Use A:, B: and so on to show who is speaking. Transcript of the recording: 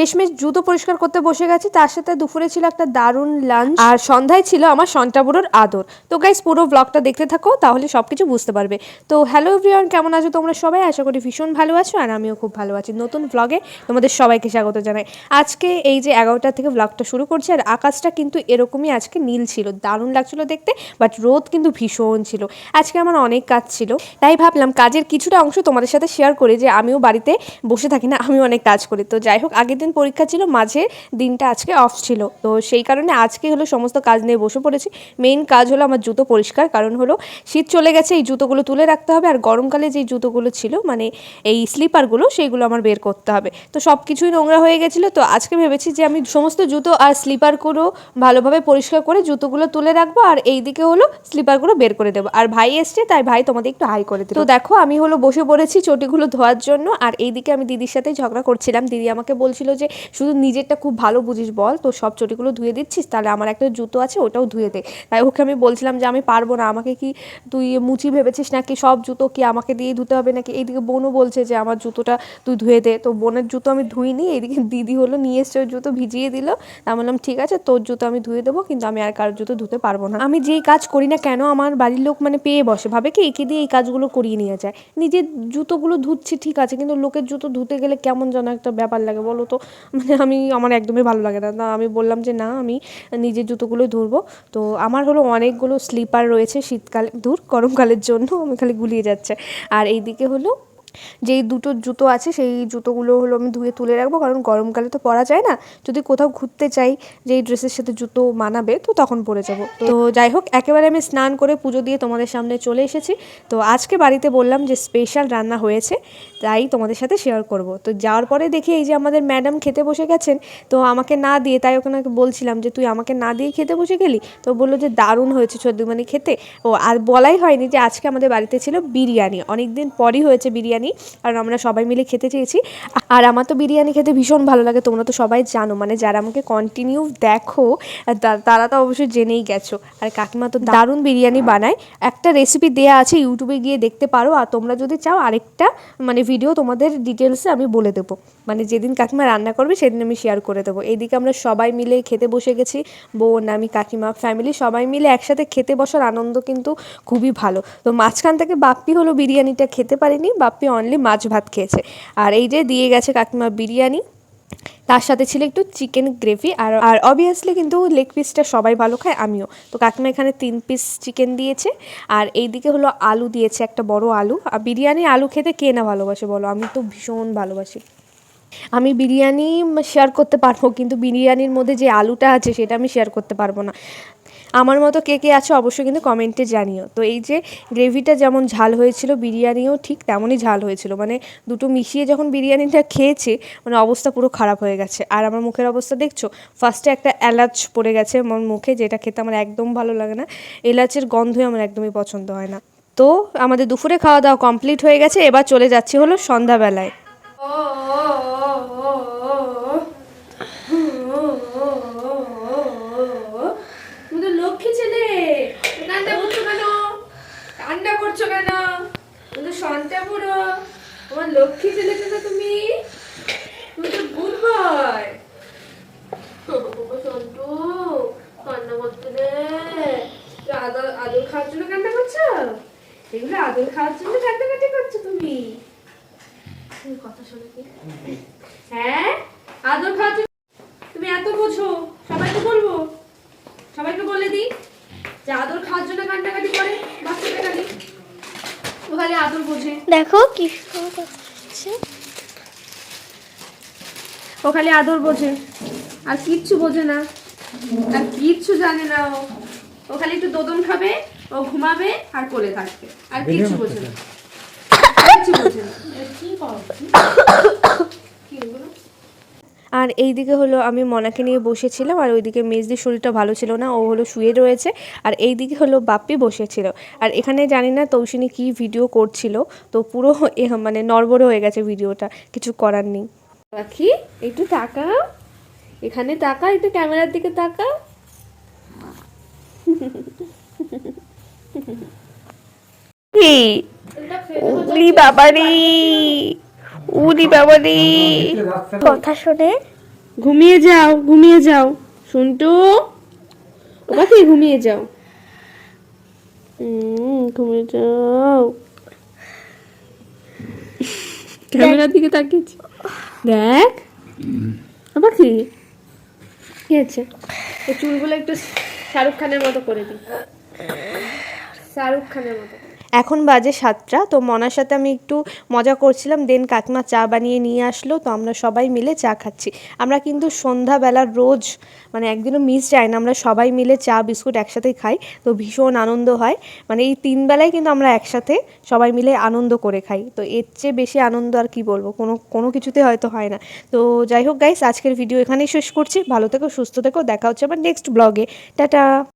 A: শেষমেশ জুতো পরিষ্কার করতে বসে গেছি। তার সাথে দুপুরে ছিল একটা দারুণ লাঞ্চ আর সন্ধ্যায় ছিল আমার সন্টাবুড়োর আদর। তো গাইস পুরো ব্লগটা দেখতে থাকো, তাহলে সব কিছু বুঝতে পারবে। তো হ্যালো এভরিওয়ান কেমন আছো তোমরা সবাই? আশা করি ভীষণ ভালো আছো, আর আমিও খুব ভালো আছি। নতুন ব্লগে তোমাদের সবাইকে স্বাগত জানাই। আজকে এই যে এগারোটা থেকে ব্লগটা শুরু করছি, আর আকাশটা কিন্তু এরকমই আজকে নীল ছিল, দারুণ লাগছিল দেখতে বাট রোদ কিন্তু ভীষণ ছিল। আজকে আমার অনেক কাজ ছিল, তাই ভাবলাম কাজের কিছুটা অংশ তোমাদের সাথে শেয়ার করি যে আমিও বাড়িতে বসে থাকি না, আমিও অনেক কাজ করি। তো যাই হোক, আগের দিন পরীক্ষা ছিল, মাঝে দিনটা আজকে অফ ছিল। তো সেই কারণে আজকে হলো সমস্ত কাজ নিয়ে বসে পড়েছি। মেইন কাজ হলো আমার জুতো পরিষ্কার, কারণ হলো শীত চলে গেছে, এই জুতোগুলো তুলে রাখতে হবে। আর গরমকালে যেই জুতোগুলো ছিল মানে এই স্লিপারগুলো সেইগুলো আমার বের করতে হবে। তো সব কিছুই নোংরা হয়ে গেছিল। তো আজকে ভেবেছি যে আমি সমস্ত জুতো আর স্লিপারগুলো ভালোভাবে পরিষ্কার করে জুতোগুলো তুলে রাখব, আর এই দিকে হলো স্লিপারগুলো বের করে দেবো। আর ভাই এসছে, তাই ভাই তোমাদের একটু হাই করে দিল। তো দেখো, আমি হলো বসে পড়েছি চটিগুলো ধোয়ার জন্য। আর এইদিকে আমি দিদির সাথে ঝগড়া করছিলাম। দিদি আমাকে বলছিল যে, শুধু নিজেরটা খুব ভালো বুঝিস বল তো সব চটিগুলো ধুয়ে দিচ্ছিস, তাহলে আমার একটা জুতো আছে, ওটাও ধুয়ে দে। তাই ওকে আমি বলছিলাম যে, আমি পারব না, আমাকে কি তুই মুচি ভেবেছিস নাকি সব জুতো কি আমাকে দিয়ে ধুতে হবে নাকি? এইদিকে বোনও বলছে যে, আমার জুতোটা তুই ধুয়ে দে। তো বোনের জুতো আমি ধুইনি, এইদিকে দিদি হলো, নিয়ে এসছে জুতো, ভিজিয়ে দিল। তা বললাম, ঠিক আছে, তোর জুতো আমি ধুয়ে দেবো, কিন্তু আমি আর কারোর জুতো ধুতে পারব না। আমি যেই কাজ করি না কেন, আমার বাড়ির লোক মানে পেয়ে বসে। ভাবে কি, একে দিয়ে এই কাজগুলো করিয়ে নিয়ে যায়। নিজের জুতোগুলো ধুচ্ছি, ঠিক আছে, কিন্তু লোকের জুতো ধুতে গেলে কেমন যেন একটা ব্যাপার লাগে, বলো তো? মানে আমি, আমার একদমই ভালো লাগে না। আমি বললাম যে না, আমি নিজের জুতোগুলোই ধরবো। তো আমার হলো অনেকগুলো স্লিপার রয়েছে শীতকালে দূর গরমকালের জন্য, আমি খালি গুলিয়ে যাচ্ছে। আর এইদিকে হলো যেই দুটো জুতো আছে, সেই জুতোগুলো হলো আমি ধুয়ে তুলে রাখব। কারণ গরমকালে তো পরা যায় না। যদি কোথাও ঘুরতে চাই যে এই ড্রেসের সাথে জুতো মানাবে, তো তখন পরে যাব। তো যাই হোক, একেবারে আমি স্নান করে পুজো দিয়ে তোমাদের সামনে চলে এসেছি। তো আজকে বাড়িতে বললাম যে স্পেশাল রান্না হয়েছে, তাই তোমাদের সাথে শেয়ার করব। তো যাওয়ার পরে দেখি এই যে আমাদের ম্যাডাম খেতে বসে গেছেন, তো আমাকে না দিয়ে, তাই ওখানে বলছিলাম যে, তুই আমাকে না দিয়ে খেতে বসে গেলি? তো বলল যে, দারুণ হয়েছে চোদ্দমানি খেতে। ও আর বলাই হয়নি যে আজকে আমাদের বাড়িতে ছিল বিরিয়ানি। অনেক দিন পরই হয়েছে বিরিয়ানি কারণ আমরা সবাই মিলে খেতে চেয়েছি। আর আমার তো বিরিয়ানি খেতে ভীষণ ভালো লাগে, তোমরা তো সবাই জানো। মানে যারা আমাকে কন্টিনিউ দেখো তারা তো অবশ্যই জেনেই গেছো। আর কাকিমা তো দারুণ বিরিয়ানি বানায়। একটা রেসিপি দেয়া আছে ইউটিউবে গিয়ে দেখতে পারো। আর তোমরা যদি চাও, আরেকটা মানে ভিডিও তোমাদের ডিটেলসে আমি বলে দেবো। মানে যেদিন কাকিমা রান্না করবে, সেদিন আমি শেয়ার করে দেবো। এইদিকে আমরা সবাই মিলে খেতে বসে গেছি। বোন, আমি, কাকিমা ফ্যামিলি সবাই মিলে একসাথে খেতে বসার আনন্দ কিন্তু খুবই ভালো। তো মাঝখান থেকে বাপ্পি হলো বিরিয়ানিটা খেতে পারিনি। বাপ্পি অনলি মাছ ভাত খেয়েছে। আর এই যে দিয়ে গেছে কাকিমা বিরিয়ানি, তার সাথে ছিল একটু চিকেন গ্রেভি আর আর অবভিয়াসলি কিন্তু লেগ পিসটা সবাই ভালো খায়, আমিও। তো কাকিমা এখানে তিন পিস চিকেন দিয়েছে আর এইদিকে হলো আলু দিয়েছে, একটা বড় আলু। আর বিরিয়ানি আলু খেতে কে না ভালোবাসে বলো? আমি তো ভীষণ ভালোবাসি। আমি বিরিয়ানি শেয়ার করতে পারব, কিন্তু বিরিয়ানির মধ্যে যে আলুটা আছে সেটা আমি শেয়ার করতে পারব না। আমার মতো কে কে আছে অবশ্যই কিন্তু কমেন্টে জানিও। তো এই যে গ্রেভিটা যেমন ঝাল হয়েছিল, বিরিয়ানিও ঠিক তেমনই ঝাল হয়েছিল। মানে দুটো মিশিয়ে যখন বিরিয়ানিটা খেয়েছে মানে অবস্থা পুরো খারাপ হয়ে গেছে। আর আমার মুখের অবস্থা দেখছ? ফার্স্টে একটা এলাচ পড়ে গেছে আমার মুখে, যেটা খেতে আমার একদম ভালো লাগে না। এলাচের গন্ধই আমার একদমই পছন্দ হয় না। তো আমাদের দুপুরে খাওয়া দাওয়া কমপ্লিট হয়ে গেছে, এবার চলে যাচ্ছি হলো সন্ধ্যাবেলায়
B: তুমি তো লক্ষ্মী ছেলে কান্না করছ কেন কান্না করছ কেন? তুমি তো সন্তা পুরো তোমার লক্ষ্মী ছেলে কেন তুমি? তুমি তো গুড বয় সন্টু কান্না করছ রে আদর আদর খাওয়ার জন্য কান্না করছ? এগুলো আদর খাওয়ার জন্য কান্নাকাটি করছ তুমি? তুমি কথা শোনো কি? হ্যাঁ? আদর খাওয়ার জন্য তুমি এত বোঝো সবাইকে বলব। সবাইকে বলে দিই যে আদর খাওয়ার জন্য কান্নাকাটি করে বাচ্চাটা খালি ও খালি আদর বোঝে।
C: দেখো কি
B: ও খালি আদর বোঝে আর কিচ্ছু বোঝে না। আর কিচ্ছু জানে না ও। ও খালি একটু দোদন খাবে ও ঘুমাবে আর কোলে থাকবে। আর কিচ্ছু বোঝে না। কিচ্ছু বোঝে না। কি এগুলো?
A: আর এই দিকে হলো আমি মনাকে নিয়ে বসেছিলাম, আর ওইদিকে মেজদির শরীরটা ভালো ছিল না, ও হলো শুয়ে রয়েছে, আর এই দিকে হলো বাপ্পি বসেছিল। আর এখানে জানি না তৌসিনী কি ভিডিও করছিল, তো পুরো মানে নড়বড়ে হয়ে গেছে ভিডিওটা, কিছু করার নেই।
B: পাখি একটু তাকাও, এখানে তাকা একটু ক্যামেরার দিকে তাকা
A: উলি বাবারি। উলি বাবারি
C: কথা শুনে।
B: ঘুমিয়ে যাও ঘুমিয়ে যাও। শুনটু? ও পাখি ঘুমিয়ে যাও। ঘুমিয়ে যাও। ক্যামেরার দিকে তাকিয়েছি। দেখ। ও পাখি কি আছে চুলগুলো একটু শাহরুখ খানের মতো করে দিই। শাহরুখ খানের মতো
A: এখন বাজে সাতটা, তো মনার সাথে আমি একটু মজা করছিলাম দেন কাকিমা চা বানিয়ে নিয়ে আসলো, তো আমরা সবাই মিলে চা খাচ্ছি। আমরা কিন্তু সন্ধ্যাবেলার রোজ মানে একদিনও মিস যায় না, আমরা সবাই মিলে চা, বিস্কুট একসাথেই খাই, তো ভীষণ আনন্দ হয়। মানে এই তিন বেলায় কিন্তু আমরা একসাথে সবাই মিলে আনন্দ করে খাই, তো এর চেয়ে বেশি আনন্দ আর কি বলব, কোনো কোনো কিছুতে হয়তো হয় না। তো যাই হোক গাইস আজকের ভিডিও এখানেই শেষ করছি, ভালো থেকো, সুস্থ থেকো, দেখা হচ্ছে আবার নেক্সট ব্লগে টাটা!